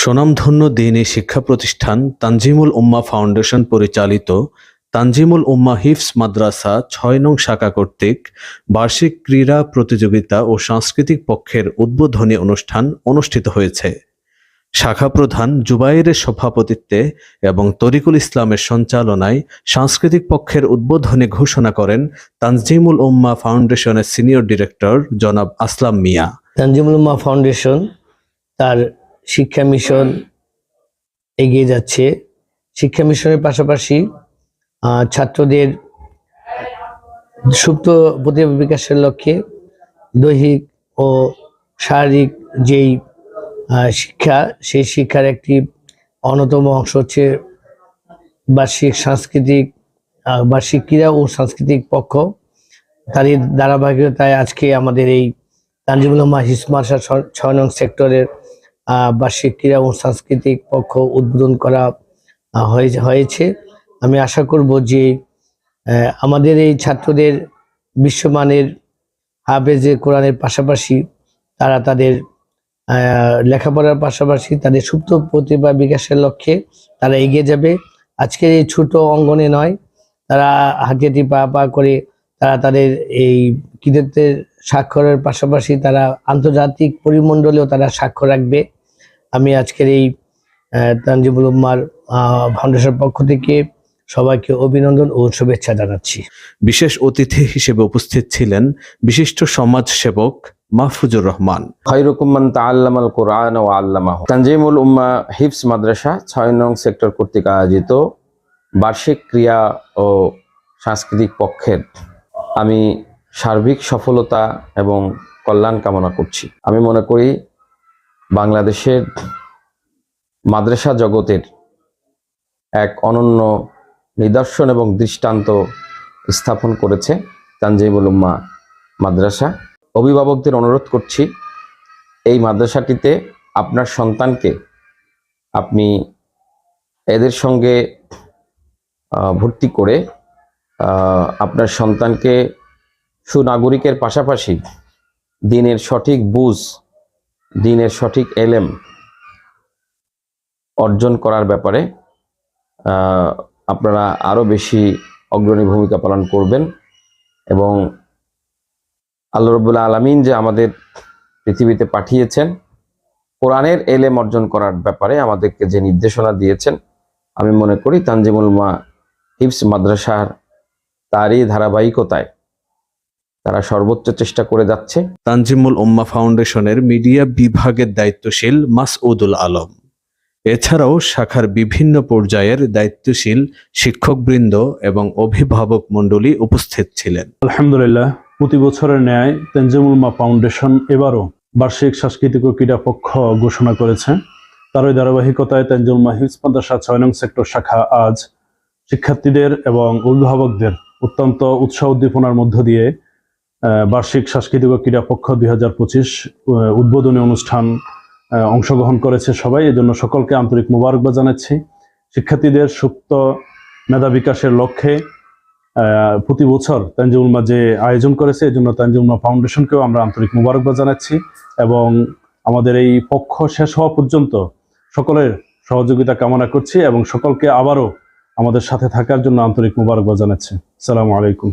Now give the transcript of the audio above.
স্বনামধন্য দ্বীনী শিক্ষা প্রতিষ্ঠান তানজিমুল উম্মা ফাউন্ডেশন পরিচালিত তানজিমুল উম্মা হিফজ মাদ্রাসা ছয় নং শাখা কর্তৃক বার্ষিক ক্রীড়া প্রতিযোগিতা ও সাংস্কৃতিক পক্ষের উদ্বোধনী অনুষ্ঠান অনুষ্ঠিত হয়েছে। শাখা প্রধান জুবাইরের সভাপতিত্বে এবং তরিকুল ইসলামের সঞ্চালনায় সাংস্কৃতিক পক্ষের উদ্বোধনী ঘোষণা করেন তানজিমুল উম্মা ফাউন্ডেশনের সিনিয়র ডিরেক্টর জনাব আসলাম মিয়া। তানজিমুল উম্মা ফাউন্ডেশন তার শিক্ষা মিশন এগিয়ে যাচ্ছে। শিক্ষা মিশনের পাশাপাশি ছাত্রদের সুপ্ত প্রতিভা বিকাশের লক্ষ্যে দৈহিক ও শারীরিক যেই শিক্ষা, সেই শিক্ষার একটি অন্যতম অংশ হচ্ছে বার্ষিক সাংস্কৃতিক বার্ষিক ক্রীড়া ও সাংস্কৃতিক পক্ষ। তারই ধারাবাহিকতায় আজকে আমাদের এই তানজিমুল মা ছয় নং সেক্টরের বার্ষিক ক্রীড়া ও সাংস্কৃতিক পক্ষ উদ্বোধন করা হয়েছে। আমি আশা করব যে আমাদের এই ছাত্রদের বিশ্বমানের হাফেজে কোরআনের পাশাপাশি তারা তাদের লেখাপড়ার পাশাপাশি তাদের সুপ্ত প্রতিভা বিকাশের লক্ষ্যে তারা এগিয়ে যাবে। আজকের এই ছোট অঙ্গনে নয়, তারা হাতিয়াটি পা পা করে তারা তাদের এই কৃতিত্বের স্বাক্ষরের পাশাপাশি তারা আন্তর্জাতিক পরিমণ্ডলেও তারা স্বাক্ষর রাখবে। আমি আজকের এই তানজিবুল উম্মার আহ, ফাউন্ডেশন পক্ষ থেকে সবাইকে অভিনন্দন ও শুভেচ্ছা জানাচ্ছি। বিশেষ অতিথি হিসেবে উপস্থিত ছিলেন বিশিষ্ট সমাজ সেবক মাহফুজুর রহমান। খৈরুকুম মান তাআল্লামাল কোরআন ও আল্লামাহু। তানজিমুল উম্মা হিফস মাদ্রাসা ছয় নং সেক্টর কর্তৃক আয়োজিত বার্ষিক ক্রিয়া ও সাংস্কৃতিক পক্ষের আমি সার্বিক সফলতা এবং কল্যাণ কামনা করছি। আমি মনে করি বাংলাদেশের মাদ্রাসা জগতের এক অনন্য নিদর্শন এবং দৃষ্টান্ত স্থাপন করেছে তানজিমুল উম্মা মাদ্রাসা। অভিভাবকদের অনুরোধ করছি, এই মাদ্রাসাটিতে আপনার সন্তানকে আপনি এদের সঙ্গে ভর্তি করে আপনার সন্তানকে সুনাগরিকের পাশাপাশি দিনের সঠিক বুঝ দিনের সঠিক এলেম অর্জন করার ব্যাপারে আপনারা আরও বেশি অগ্রণী ভূমিকা পালন করবেন এবং আল্লাহ রবুল্লা আলমিন যে আমাদের পৃথিবীতে পাঠিয়েছেন, কোরআনের এলেম অর্জন করার ব্যাপারে আমাদেরকে যে নির্দেশনা দিয়েছেন, আমি মনে করি তানজিমুল মা হিফস মাদ্রাসার তারই ধারাবাহিকতায় তারা সর্বোচ্চ চেষ্টা করে যাচ্ছে। তানজিমুল উম্মা ফাউন্ডেশনের মিডিয়া বিভাগের দায়িত্বশীল মাসউদুল আলম। এছাড়াও শাখার বিভিন্ন পর্যায়ের দায়িত্বশীল শিক্ষকবৃন্দ এবং অভিভাবক মণ্ডলী উপস্থিত ছিলেন। আলহামদুলিল্লাহ প্রতি বছরের ন্যায় তেনজিমুল মা ফাউন্ডেশন এবারও বার্ষিক সাংস্কৃতিক ও ক্রীড়া পক্ষ ঘোষণা করেছে। তারই ধারাবাহিকতায় তেনজিমুল মা হিফজ মাদ্রাসা ছয় নং সেক্টর শাখা আজ শিক্ষার্থীদের এবং অভিভাবকদের অত্যন্ত উৎসাহ উদ্দীপনার মধ্য দিয়ে বার্ষিক সাংস্কৃতিক ও ক্রীড়া পক্ষ দুই হাজার পঁচিশ উদ্বোধনী অনুষ্ঠান অংশগ্রহণ করেছে সবাই। এজন্য সকলকে আন্তরিক মোবারকবাদ জানাচ্ছি। শিক্ষার্থীদের সুপ্ত মেধা বিকাশের লক্ষ্যে প্রতি বছর তানজিমুলমা যে আয়োজন করেছে এই জন্য তানজিমুল ফাউন্ডেশনকেও আমরা আন্তরিক মোবারকবাদ জানাচ্ছি এবং আমাদের এই পক্ষ শেষ হওয়া পর্যন্ত সকলের সহযোগিতা কামনা করছি এবং সকলকে আবারও আমাদের সাথে থাকার জন্য আন্তরিক মোবারকবাদ জানাচ্ছি। আসসালামু আলাইকুম।